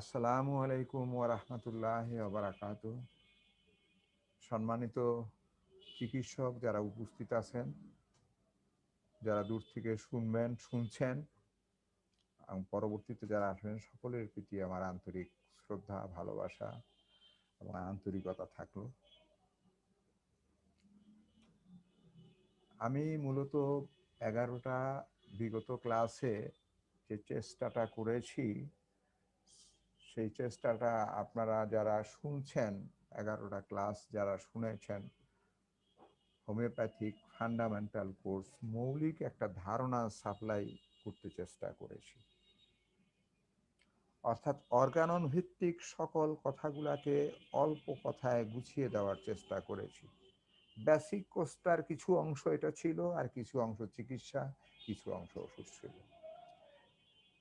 আসসালামু আলাইকুম ওরহমতুল্লাহ বারাকাত সম্মানিত চিকিৎসক যারা উপস্থিত আছেন, যারা দূর থেকে শুনবেন, শুনছেন, এবং পরবর্তীতে যারা আসবেন, সকলের প্রতি আমার আন্তরিক শ্রদ্ধা, ভালোবাসা এবং আন্তরিকতা থাকল। আমি মূলত এগারোটা বিগত ক্লাসে যে চেষ্টাটা করেছি সেই চেষ্টাটা আপনারা যারা শুনছেন, এগারোটা ক্লাস যারা শুনেছেন হোমিওপ্যাথিক ফান্ডামেন্টাল কোর্স মৌলিক একটা ধারণা সাপ্লাই করতে চেষ্টা করেছি। অর্থাৎ অর্গানন ভিত্তিক সকল কথাগুলাকে অল্প কথায় গুছিয়ে দেওয়ার চেষ্টা করেছি। বেসিক কোর্সটার কিছু অংশ এটা ছিল, আর কিছু অংশ চিকিৎসা, কিছু অংশ ওষুধ ছিল।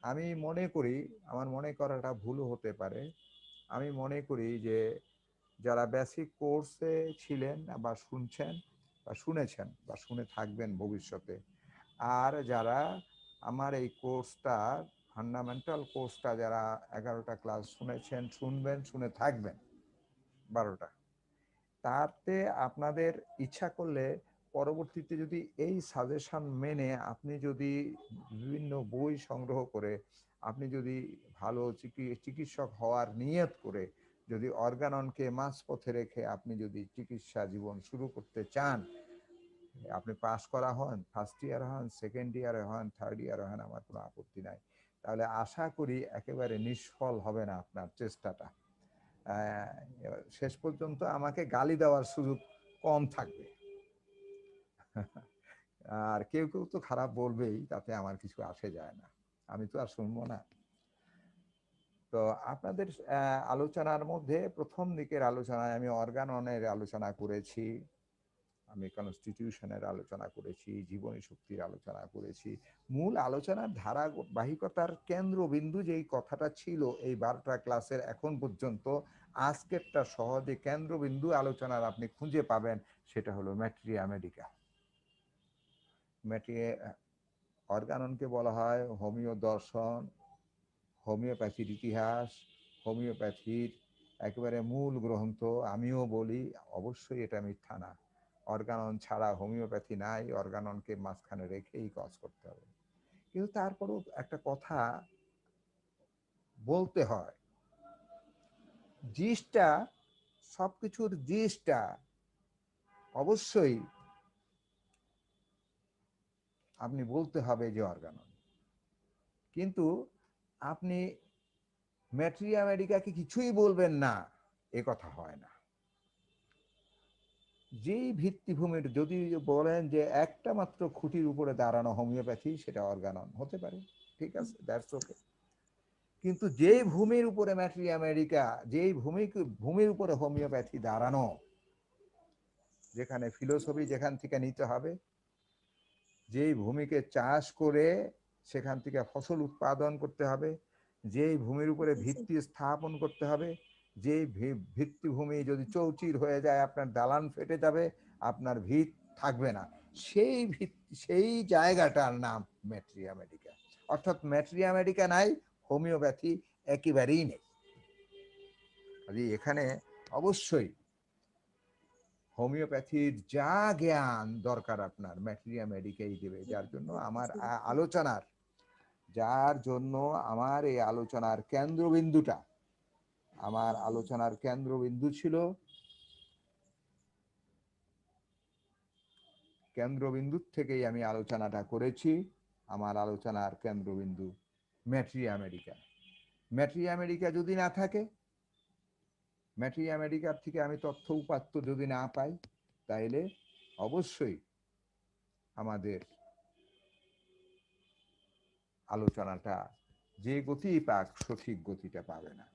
আমি মনে করি, আমার মনে করাটা ভুলও হতে পারে। আমি মনে করি যে, যারা বেসিক কোর্সে ছিলেন বা শুনছেন বা শুনেছেন বা শুনে থাকবেন ভবিষ্যতে, আর যারা আমার এই কোর্সটা ফান্ডামেন্টাল কোর্সটা যারা এগারোটা ক্লাস শুনেছেন, শুনবেন, শুনে থাকবেন, বারোটা, তাতে আপনাদের ইচ্ছা করলে পরবর্তীতে যদি এই সাজেশন মেনে আপনি যদি বিভিন্ন বই সংগ্রহ করে, আপনি যদি ভালো চিকিৎসক হওয়ার নিয়ত করে, যদি অর্গাননকে মাস পথে রেখে আপনি যদি চিকিৎসা জীবন শুরু করতে চান, আপনি পাশ করা হন ফার্স্ট ইয়ার হন সেকেন্ড ইয়ারে হন থার্ড ইয়ারে হন, আমার কোনো আপত্তি নাই। তাহলে আশা করি একেবারে নিষ্ফল হবে না আপনার চেষ্টাটা। শেষ পর্যন্ত আমাকে গালি দেওয়ার সুযোগ কম থাকবে। আর কেউ কেউ তো খারাপ বলবেই, তাতে আমার কিছু আসে যায় না। আমি তো আর শুনব না। তো আপনাদের আলোচনার মধ্যে প্রথম দিকের আলোচনায় আমি অর্গাননের আলোচনা করেছি, আমি কনস্টিটিউশনের আলোচনা করেছি, জীবনী শক্তির আলোচনা করেছি। মূল আলোচনার ধারাবাহিকতার কেন্দ্রবিন্দু যেই কথাটা ছিল এই বারোটা ক্লাসের এখন পর্যন্ত, আজকেরটা সহজে কেন্দ্রবিন্দু আলোচনার আপনি খুঁজে পাবেন, সেটা হলো ম্যাট্রিয়া মেডিকা। ম্যাট্রিয়া অর্গাননকে বলা হয় হোমিও দর্শন হোমিওপ্যাথির ইতিহাস, হোমিওপ্যাথির একেবারে মূল গ্রন্থ। আমিও বলি, অবশ্যই এটা মিথ্যা না। অর্গানন ছাড়া হোমিওপ্যাথি নাই, অর্গাননকে মাঝখানে রেখেই কাজ করতে হবে। কিন্তু তারপরও একটা কথা বলতে হয়। জিসটা সবকিছুর জিসটা অবশ্যই আপনি বলতে হবে যে অর্গানন কিন্তু আপনি ম্যাট্রিয়া মেডিকাকে কিছুই বলবেন না, এ কথা হয় না। যেই ভিত্তিভূমির, যদি বলেন যে একটা মাত্র খুঁটির উপরে দাঁড়ানো হোমিওপ্যাথি, সেটা অর্গানন হতে পারে, ঠিক আছে দ্যাটস ওকে কিন্তু যেই ভূমির উপরে ম্যাট্রিয়া মেডিকা যেই ভূমি ভূমির উপরে হোমিওপ্যাথি দাঁড়ানো, যেখানে ফিলোসফি যেখান থেকে নিতে হবে যেই ভূমিকে চাষ করে সেখান থেকে ফসল উৎপাদন করতে হবে যেই ভূমির উপরে ভিত্তি স্থাপন করতে হবে যে ভিত্তিভূমি যদি চৌচির হয়ে যায় আপনার দালান ফেটে যাবে আপনার ভিত থাকবে না। সেই ভিত্তি সেই জায়গাটার নাম ম্যাট্রিয়া মেডিকা। অর্থাৎ ম্যাট্রিয়া মেডিকা নাই হোমিওপ্যাথি একেবারেই নেই। এখানে অবশ্যই হোমিওপ্যাথির যা জ্ঞান দরকার আপনার ম্যাটেরিয়া মেডিকেই দেবে যার জন্য আমার আলোচনার যার জন্য আমার এই আলোচনার কেন্দ্রবিন্দুটা আমার আলোচনার কেন্দ্রবিন্দু ছিল কেন্দ্রবিন্দুর থেকেই আমি আলোচনাটা করেছি আমার আলোচনার কেন্দ্রবিন্দু ম্যাট্রিয়া আমেরিকা ম্যাট্রিয়া আমেরিকা যদি না থাকে ম্যাট্রি আমেরিকার থেকে আমি তথ্য উপাত্ত যদি না পাই, তাইলে অবশ্যই আমাদের আলোচনাটা যে গতি পাক, সঠিক গতিটা পাবে না।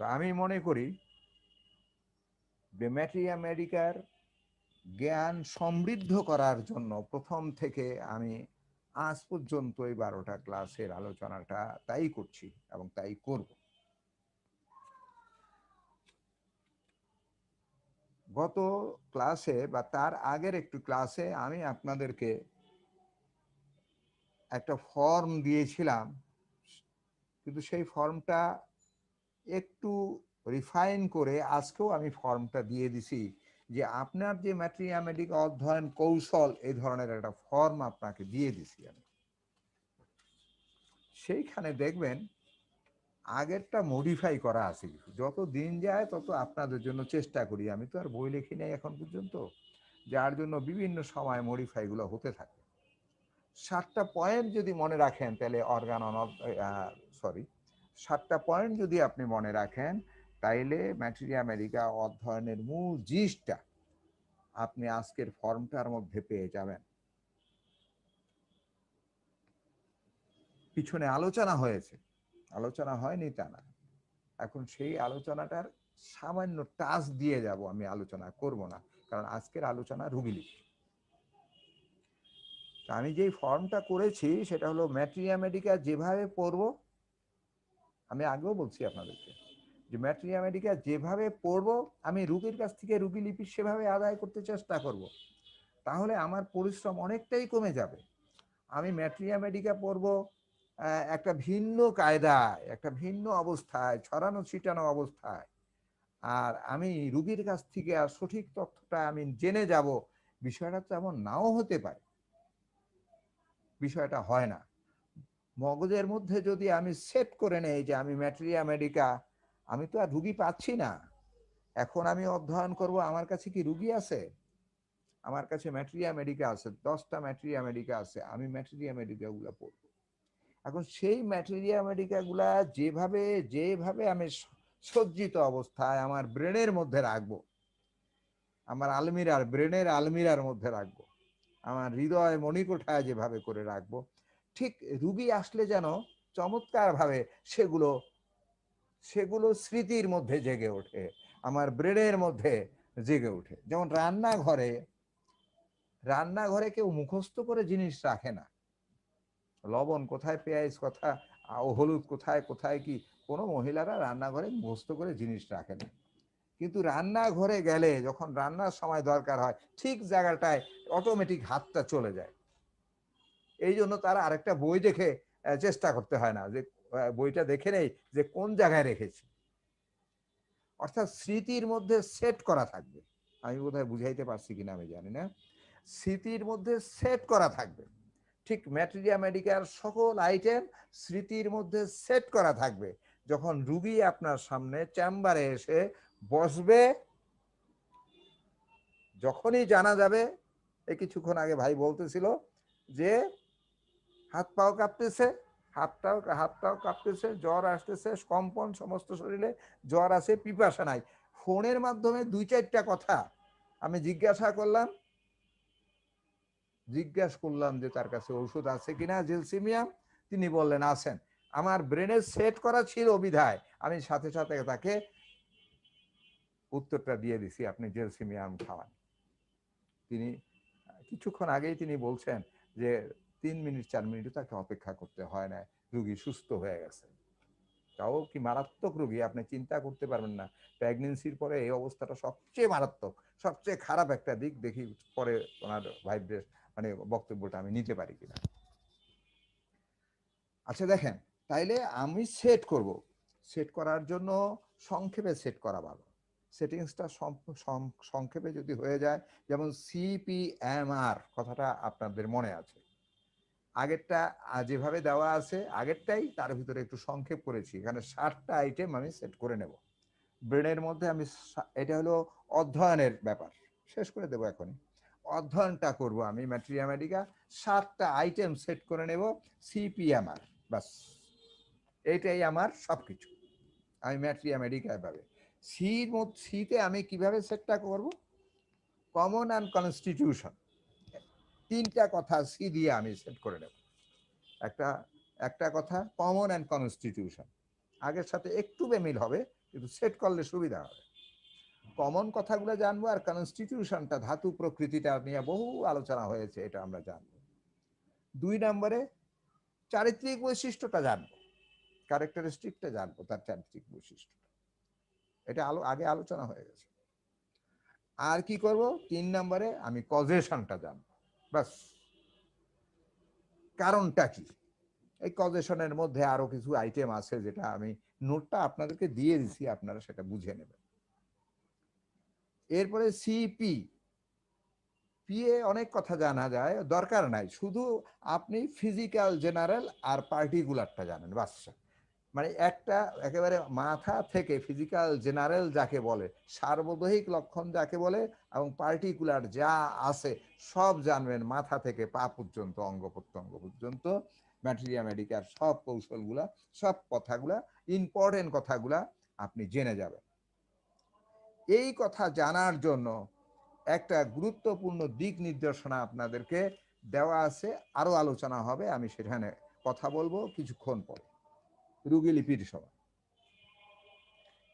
তো আমি মনে করি যে ম্যাট্রিয়া মেডিকার জ্ঞান সমৃদ্ধ করার জন্য প্রথম থেকে আমি আজ পর্যন্ত এই বারোটা ক্লাসের আলোচনাটা তাই করছি এবং তাই করব। গত ক্লাসে বা তার আগের একটু ক্লাসে আমি আপনাদেরকে একটা ফর্ম দিয়েছিলাম, কিন্তু সেই ফর্মটা একটু রিফাইন করে আজকেও আমি ফর্মটা দিয়ে দিছি যে আপনার যে ম্যাট্রিয়ামেটিক অধ্যয়ন কৌশল, এই ধরনের একটা ফর্ম আপনাকে দিয়ে দিছি আমি। সেইখানে দেখবেন আগেরটা মডিফাই করা আছে কিছু। যত দিন যায় তত আপনাদের জন্য চেষ্টা করি। আমি তো আর বই লিখি নাই এখন পর্যন্ত। যার জন্য বিভিন্ন সময় মডিফাইগুলো হতে থাকে। সাতটা পয়েন্ট যদি মনে রাখেন তাহলে অর্গান সরি সাতটা পয়েন্ট যদি আপনি মনে রাখেন, তাইলে ম্যাটেরিয়া আমেরিকা অধ্যয়নের মূল জিসটা আপনি আজকের ফর্মটার মধ্যে পেয়ে যাবেন। পিছনে আলোচনা হয়েছে। আলোচনা হয়নি তা না। এখন সেই আলোচনাটার সামান্য টাচ দিয়ে যাব আমি আলোচনা করব না, কারণ আজকের আলোচনা রুগীলিপি আমি যেই ফর্মটা করেছি, সেটা হলো ম্যাট্রিয়া মেডিকা যেভাবে পড়ব আমি আগেও বলছি আপনাদেরকে যে ম্যাট্রিয়া মেডিকা যেভাবে পড়ব, আমি রুগীর কাছ থেকে রুগী লিপি সেভাবে আদায় করতে চেষ্টা করব, তাহলে আমার পরিশ্রম অনেকটাই কমে যাবে। আমি ম্যাট্রিয়া মেডিকা পড়ব একটা ভিন্ন কায়দায়, একটা ভিন্ন অবস্থায়, ছড়ানো ছিটানো অবস্থায়, আর আমি রুগীর কাছ থেকে আর সঠিক তথ্যটা আমি জেনে যাব, বিষয়টা তো এমন নাও হতে পারে। বিষয়টা হয় না। মগজের মধ্যে যদি আমি সেট করে নেই যে আমি ম্যাটেরিয়া মেডিকা আমি তো আর রুগী পাচ্ছি না। এখন আমি অধ্যয়ন করব, আমার কাছে কি রুগী আছে? আমার কাছে ম্যাটেরিয়া মেডিকা আছে, দশটা ম্যাটেরিয়া মেডিকা আছে, আমি ম্যাটেরিয়া মেডিকা গুলা পড়ব। এখন সেই ম্যাটেরিয়া মেডিকা গুলা যেভাবে যেভাবে আমি সজ্জিত অবস্থায় আমার ব্রেনের মধ্যে রাখব, আমার আলমিরার, ব্রেনের আলমিরার মধ্যে রাখব, আমার হৃদয় মণিকোঠায় যেভাবে করে রাখব ঠিক রুগী আসলে যেন চমৎকার ভাবে সেগুলো সেগুলো স্মৃতির মধ্যে জেগে ওঠে, আমার ব্রেনের মধ্যে জেগে ওঠে। যেমন রান্নাঘরে রান্নাঘরে কেউ মুখস্থ করে জিনিস রাখে না। লবণ কোথায়, পেঁয়াজ কোথা হলুদ কোথায় কোথায় কি? কোনো মহিলারা রান্নাঘরে মুখস্থ করে জিনিস রাখে না। কিন্তু রান্নাঘরে গেলে যখন রান্নার সময় দরকার হয়, ঠিক জায়গাটায় অটোমেটিক হাতটা চলে যায়। এই জন্য তারা আরেকটা বই দেখে চেষ্টা করতে হয় না যে বইটা দেখে নেই যে কোন জায়গায় রেখেছি। অর্থাৎ স্মৃতির মধ্যে সেট করা থাকবে। আমি বোধহয় বুঝাইতে পারছি কিনা আমি জানি না। স্মৃতির মধ্যে সেট করা থাকবে। ঠিক ম্যাটেরিয়া মেডিকার সকল আইটেম স্মৃতির মধ্যে সেট করা থাকবে। যখন রুগী আপনার সামনে চেম্বারে এসে বসবে, যখনই জানা যাবে এই কিছুক্ষণ আগে ভাই বলতেছিল যে হাত পাও কাঁপতেছে, হাতটাও হাতটাও কাঁপতেছে, জ্বর আসতেছে কম্পন সমস্ত শরীরে জ্বর আছে, পিপাসা নাই। ফোনের মাধ্যমে দুই চারটা কথা আমি জিজ্ঞাসা করলাম জিজ্ঞাসা করলাম যে তার কাছে ওষুধ আছে কিনা জেলসিমিয়াম তিনি বললেন, আছেন। আমার ব্রেনে সেট করা ছিল বিধায় আমি সাথে সাথে তাকে উত্তরটা দিয়ে দিছি, আপনি জেলসিমিয়াম খাওয়ান। তিনি, কিছুক্ষণ আগেই তিনি বলছেন যে তিন মিনিট, চার মিনিটও তাকে অপেক্ষা করতে হয় না। রুগী সুস্থ হয়ে গেছে। তাও কি মারাত্মক রুগী? আপনি চিন্তা করতে পারবেন না। প্রেগনেন্সির পরে এই অবস্থাটা সবচেয়ে মারাত্মক, সবচেয়ে খারাপ একটা দিক দেখি পরে ওনার ভাইব্রেস মানে বক্তব্যটা আমি নিতে পারি কিনা। আচ্ছা দেখেন, তাইলে আমি সেট করব। সেট করার জন্য সংক্ষেপে সেট করা ভালো। সেটিংসটা সংক্ষেপে যদি হয়ে যায়, যেমন সিপিএমআর কথাটা আপনাদের মনে আছে। আগেরটা যেভাবে দেওয়া আছে, আগেরটাই তার ভিতরে একটু সংক্ষেপ করেছি। এখানে ষাটটা আইটেম আমি সেট করে নেব। ব্রেনের মধ্যে আমি এটা হলো অধ্যয়নের ব্যাপার। শেষ করে দেবো এখনই। অধ্যয়নটা করব আমি ম্যাট্রিয়ামেডিকা সাতটা আইটেম সেট করে নেব সিপিএমআর বাস এইটাই আমার সব কিছু আমি ম্যাট্রিয়ামেডিকায় পাবে সির সিতে আমি কীভাবে সেটটা করব? কমন অ্যান্ড কনস্টিটিউশন তিনটা কথা সি দিয়ে আমি সেট করে নেব। একটা একটা কথা কমন অ্যান্ড কনস্টিটিউশন। আগের সাথে একটু বেমিল হবে, কিন্তু সেট করলে সুবিধা হবে। কমন কথাগুলো জানব আর কনস্টিটিউশনটা, ধাতু প্রকৃতিটা নিয়ে বহু আলোচনা হয়েছে, এটা আমরা জানব। দুই নম্বরে চারিত্রিক বৈশিষ্ট্যটা জানব, ক্যারেক্টারিস্টিকটা জানব, তার চারিত্রিক বৈশিষ্ট্য এটা আলো, আগে আলোচনা হয়ে গেছে। আর কি করব? তিন নম্বরে আমি কজেশনটা জানব। বাস কারণটা কি? এই কজেশনের মধ্যে আরও কিছু আইটেম আছে যেটা আমি নোটটা আপনাদেরকে দিয়ে দিছি, আপনারা সেটা বুঝে নেবেন। এরপরে সিপি পিএ অনেক কথা জানা যায়, দরকার নাই। শুধু আপনি ফিজিক্যাল জেনারেল আর পার্টিকুলারটা জানেন বাচ্চা মানে একটা একেবারে মাথা থেকে ফিজিক্যাল জেনারেল যাকে বলে, সার্বদৈহিক লক্ষণ যাকে বলে এবং পার্টিকুলার যা আছে সব জানবেন মাথা থেকে পা পর্যন্ত, অঙ্গ প্রত্যঙ্গ পর্যন্ত ম্যাটেরিয়া মেডিকার সব কৌশলগুলা, সব কথাগুলা ইম্পর্টেন্ট কথাগুলা আপনি জেনে যাবেন। এই কথা জানার জন্য একটা গুরুত্বপূর্ণ দিক নির্দেশনা আপনাদেরকে দেওয়া আছে, আরও আলোচনা হবে, আমি সেখানে কথা বলব কিছুক্ষণ পরে। রুগী লিপির সময়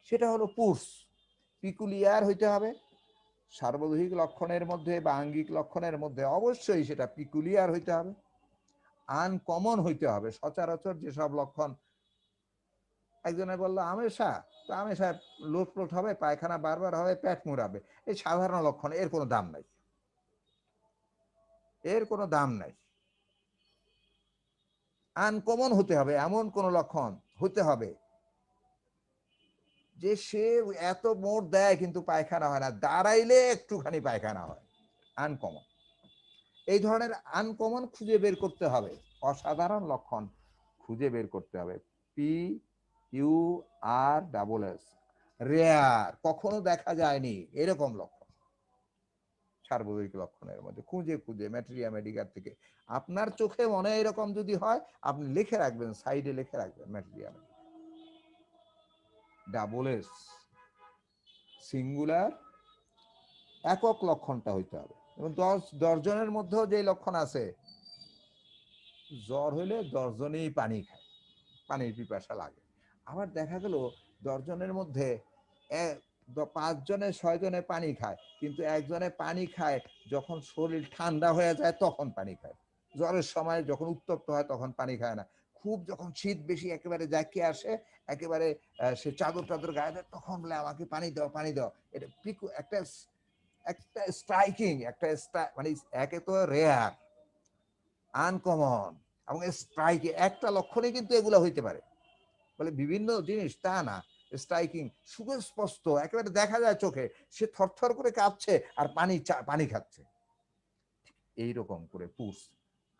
সেটা হলো পুরস পিকুলিয়ার হইতে হবে। সার্বদৈহিক লক্ষণের মধ্যে বা আঙ্গিক লক্ষণের মধ্যে অবশ্যই সেটা পিকুলিয়ার হইতে হবে। আনকমন হইতে হবে। সচরাচর যেসব লক্ষণ, একজনে বলল, আমেশা? তো আমেশা লোট লোট হবে, পায়খানা বারবার হবে, পেট মুড়াবে। এই সাধারণ লক্ষণ, এর কোনো দাম নাই। এর কোনো দাম নাই। আনকমন হতে হবে। এমন কোন লক্ষণ হতে হবে। যে সে এত মোট দেয় কিন্তু পায়খানা হয় না, দাঁড়াইলে একটুখানি পায়খানা হয় আনকমন এই ধরনের আনকমন খুঁজে বের করতে হবে, অসাধারণ লক্ষণ খুঁজে বের করতে হবে। P U R double S rare কখনো দেখা যায়নি, এরকম লক্ষণ। সার্বজনীক লক্ষণের মধ্যে, খুঁজে খুঁজে, ম্যাটেরিয়া মেডিকার থেকে। আপনার চোখে মনে এরকম যদি হয়, আপনি লিখে রাখবেন, সাইডে লিখে রাখবেন ম্যাটেরিয়া। ডাবল এস, সিঙ্গুলার, একক লক্ষণটা হইতে হবে। এবং দশ, দশজনের মধ্যেও যে লক্ষণ আছে, জ্বর হইলে দশজনেই পানি খায়, পানির পিপাসা লাগে। আবার দেখা গেল, দশজনের মধ্যে পাঁচজনে ছয় জনে পানি খায়, কিন্তু একজনে পানি খায়, যখন শরীর ঠান্ডা হয়ে যায় তখন পানি খায়। জ্বরের সময় যখন উত্তপ্ত হয় তখন পানি খায় না। খুব যখন শীত বেশি একেবারে জাকি আসে, একেবারে সে চাদর টাদর গায়ে দেয়, তখন বলে, আমাকে পানি দাও পানি দাও। এটা পিকু একটা একটা স্ট্রাইকিং একটা মানে একে তো রেয়ার আনকমন এবং স্ট্রাইকিং একটা লক্ষণে কিন্তু এগুলো হইতে পারে। বলে বিভিন্ন জিনিস তা না। স্ট্রাইকিং সুস্পষ্ট একেবারে দেখা যায় চোখে, সে থরথর করে কাঁপছে আর পানি পানি খাচ্ছে। এইরকম করে পুষ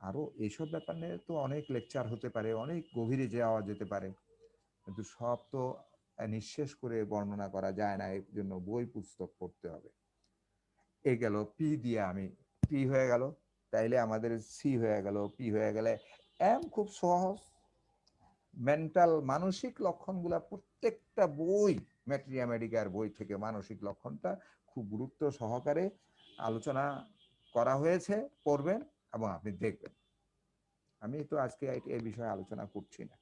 আরও এইসব ব্যাপার নিয়ে তো অনেক লেকচার হতে পারে, অনেক গভীরে যাওয়া যেতে পারে। কিন্তু সব তো নিঃশেষ করে বর্ণনা করা যায় না, এর জন্য বই পুস্তক পড়তে হবে। এ গেল পি দিয়ে আমি। পি হয়ে গেল, তাইলে আমাদের সি হয়ে গেল। পি হয়ে গেলে এম খুব সহজ। মেন্টাল মানসিক লক্ষণগুলা প্রত্যেকটা বই ম্যাটেরিয়া মেডিকার বই থেকে মানসিক লক্ষণটা খুব গুরুত্ব সহকারে আলোচনা করা হয়েছে, পড়বেন এবং আপনি দেখবেন। আমি তো আজকে এই বিষয়ে আলোচনা করছি না।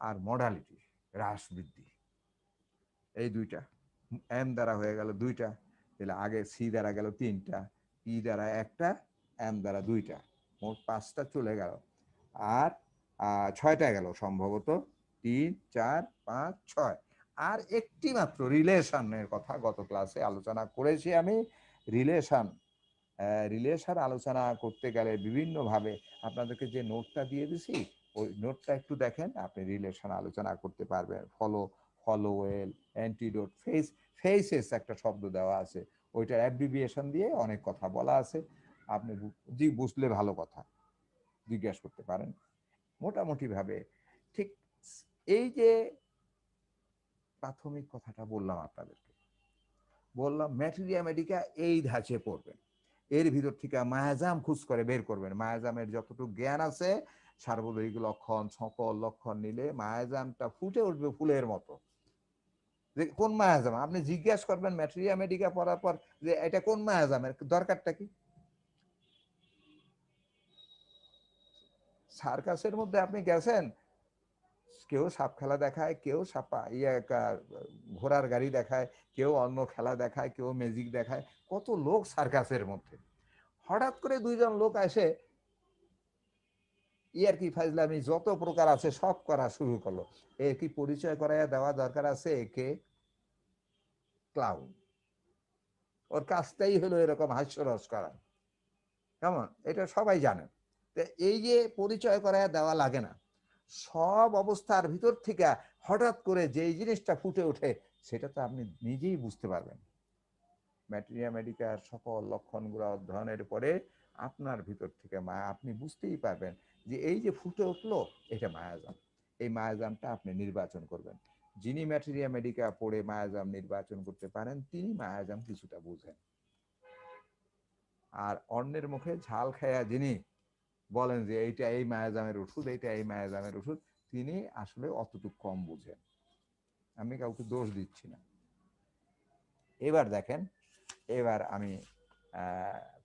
আর মডালিটি হ্রাস বৃদ্ধি, এই দুইটা। এম দ্বারা হয়ে গেল দুইটা, তাহলে আগে সি দ্বারা গেল তিনটা ই দ্বারা একটা এম দ্বারা দুইটা। মোট পাঁচটা চলে গেল। আর ছয়টা গেল সম্ভবত। তিন, চার, পাঁচ, ছয়। আর একটি মাত্র রিলেশনের কথা গত ক্লাসে আলোচনা করেছি আমি। রিলেশন রিলেশন আলোচনা করতে গেলে বিভিন্নভাবে আপনাদেরকে যে নোটটা দিয়ে দিছি, ওই নোটটা একটু দেখেন, আপনি রিলেশন আলোচনা করতে পারবেন। Follow follow well antidote, face, faces একটা শব্দ দেওয়া আছে। ওইটার অ্যাব্রিভিয়েশন দিয়ে অনেক কথা বলা আছে। আপনি বুঝলে ভালো কথা। জিজ্ঞাসা করতে পারেন। মোটামুটি ভাবে ঠিক এই যে প্রাথমিক কথাটা বললাম আপনাদেরকে। বললাম, ম্যাটেরিয়া মেডিকা এই ধাঁচে পড়বেন। এর ভিতর থেকে মায়াজাম খুঁজ করে বের করবেন। মায়াজামের যতটুকু জ্ঞান আছে সার্বজনীক লক্ষণ, সকল লক্ষণ নিলে মায়াজামটা ফুটে উঠবে ফুলের মতো। যে কোন মায়াজাম? আপনি জিজ্ঞাসা করবেন ম্যাটেরিয়া মেডিকা পড়ার পর যে এটা কোন মায়াজামের? দরকারটা কি? সার্কাসের মধ্যে আপনি গেছেন কেউ সাপ খেলা দেখায়, কেউ সাপা ইয়ে ঘোড়ার গাড়ি দেখায়, কেউ অন্য খেলা দেখায়, কেউ ম্যাজিক দেখায়, কত লোক সার্কাসের মধ্যে। হঠাৎ করে দুইজন লোক আসে ইয়ার কি ফাজলামি যত প্রকার আছে সব করা শুরু করল। এ কি পরিচয় করাইয়া দেওয়া দরকার আছে? একে ক্লাউন ওর কাজটাই হলো এরকম হাস্যরস করা। কেমন? এটা সবাই জানে। এই যে পরিচয় করাইয়া দেওয়া লাগে না। সব অবস্থার ভিতর থেকে হঠাৎ করে যেই জিনিসটা ফুটে ওঠে, সেটা তো আপনি নিজেই বুঝতে পারবেন। ম্যাটেরিয়া মেডিকার সকল লক্ষণগুলো অধ্যয়নের পরে আপনার ভিতর থেকে মায়া, আপনি বুঝতেই পারবেন যে এই যে ফুটে উঠল, এটা মায়াজাম। এই মায়াজামটা আপনি নির্বাচন করবেন। যিনি ম্যাটেরিয়া মেডিকা পড়ে মায়াজাম নির্বাচন করতে পারেন, তিনি মায়াজাম কিছুটা বুঝেন। আর অন্যের মুখে ঝাল খায়া যিনি বলেন যে এইটা এই মায়াজামের ওষুধ, এইটা এই মায়াজামের ওষুধ, তিনি আসলে অতটুকু কম বুঝেন। আমি কাউকে দোষ দিচ্ছি না। এবার দেখেন, এবার আমি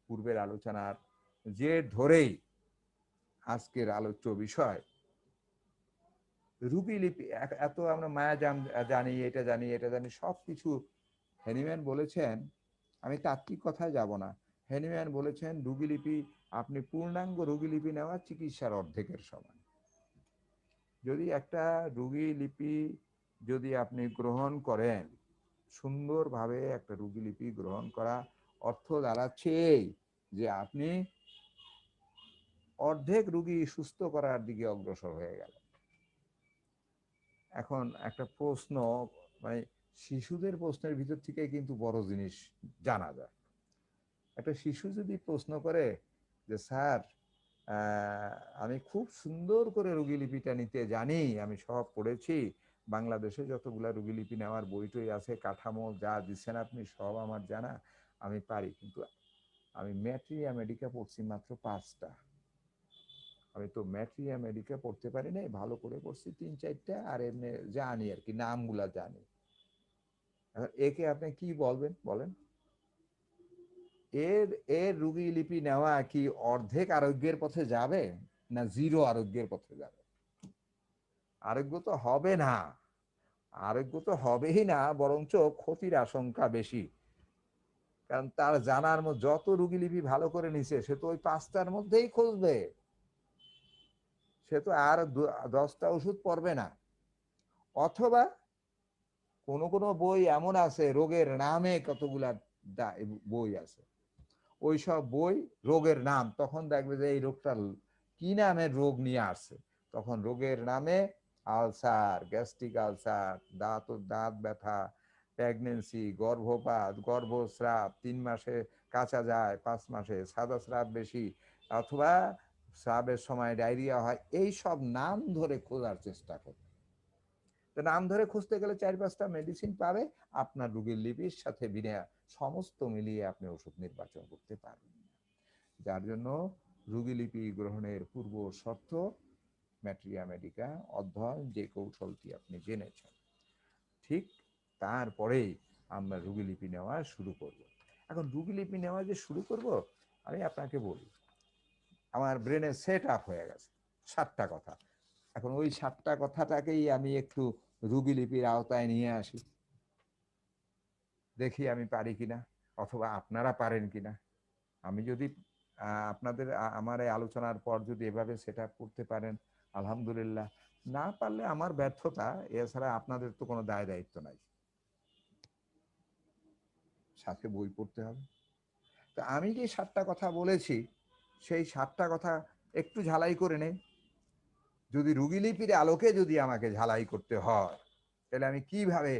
পূর্বের আলোচনার যে ধরেই আজকের আলোচ্য বিষয় রুবি লিপি এত আমরা মায়া জানি, এটা জানি এটা জানি সব কিছু হেনিম্যান বলেছেন, আমি তাত্ত্বিক কথায় যাব না। হেনিম্যান বলেছেন রুগীলিপি আপনি পূর্ণাঙ্গ রুগীলিপি নেওয়া চিকিৎসার অর্ধেকের সমান। যদি একটা রুগী লিপি যদি আপনি গ্রহণ করেন, সুন্দরভাবে একটা রুগী লিপি গ্রহণ করা অর্থ দাঁড়াচ্ছে যে আপনি অর্ধেক রুগী সুস্থ করার দিকে অগ্রসর হয়ে গেল এখন একটা প্রশ্ন মানে শিশুদের প্রশ্নের ভিতর থেকে কিন্তু বড় জিনিস জানা যায়। একটা শিশু যদি প্রশ্ন করে যে, স্যার আমি খুব সুন্দর করে রুগীলিপিটা নিতে জানি, আমি সব পড়েছি। বাংলাদেশে যতগুলা রুগীলিপি নেওয়ার বইটই আছে, কাঠামো যা দিচ্ছেন আপনি সব আমার জানা, আমি পারি। কিন্তু আমি ম্যাট্রিয়া মেডিকা পড়ছি মাত্র পাঁচটা। আমি তো ম্যাট্রিয়া মেডিকা পড়তে পারি নাই, ভালো করে পড়ছি তিন চারটা, আর এমনি জানি আর কি, নামগুলা জানি। একে আপনি কি বলবেন? বলেন। এর এর রুগী লিপি নেওয়া কি অর্ধেক আরোগ্যের পথে যাবে না জিরো আরোগ্যের পথে যাবে? আরোগ্য তো হবে না। আরোগ্য তো হবেই না, বরঞ্চ ক্ষতির আশঙ্কা বেশি। কারণ তার জানার মতো যত রুগী লিপি ভালো করে নিছে, সে তো ওই পাঁচটার মধ্যেই খুঁজবে। সে তো আর দশটা ওষুধ পড়বে না। অথবা কোন কোন বই এমন আছে, রোগের নামে কতগুলা বই আছে। ওই সব বই রোগের নাম, তখন দেখবে যে এই রোগটা কি নামের রোগ নিয়ে আসছে? তখন রোগের নামে আলসার, গ্যাস্ট্রিক আলসার, দাঁত দাঁত ব্যথা, প্রেগনেন্সি, গর্ভপাত, গর্ভস্রাব, তিন মাসে কাঁচা যায়, পাঁচ মাসে সাদা স্রাব বেশি, অথবা স্রাবের সময় ডায়রিয়া হয় এই সব নাম ধরে খোঁজার চেষ্টা করবে। নাম ধরে খুঁজতে গেলে চার পাঁচটা মেডিসিন পাবে, আপনার রোগীর লিপির সাথে বিনা সমস্ত মিলিয়ে আপনি ওষুধ নির্বাচন করতে পারবেন যার জন্য রুগী লিপি গ্রহণের পূর্ব শর্ত, ম্যাট্রিয়া মেডিকা অধ্যয়ন যে কৌশলটি আপনি জেনেছেন। ঠিক তারপরেই আমরা রুগী লিপি নেওয়া শুরু করব। এখন রুগী লিপি নেওয়া যে শুরু করব, আমি আপনাকে বলি, আমার ব্রেনে সেট আপ হয়ে গেছে সাতটা কথা। এখন ওই সাতটা কথাটাকেই আমি একটু রুগী লিপির আওতায় নিয়ে আসি। দেখি আমি পারি কিনা, অথবা আপনারা পারেন কিনা। আমি যদি আপনাদের আমার এই আলোচনার পর যদি এভাবে সেট করতে পারেন, আলহামদুলিল্লাহ। না পারলে আমার ব্যর্থতা, এছাড়া আপনাদের তো কোনো দায় দায়িত্ব নাই। সাথে বই পড়তে হবে। তো আমি যে সাতটা কথা বলেছি, সেই সাতটা কথা একটু ঝালাই করে নেই। যদি রুগীলিপির আলোকে যদি আমাকে ঝালাই করতে হয় তাহলে আমি কীভাবে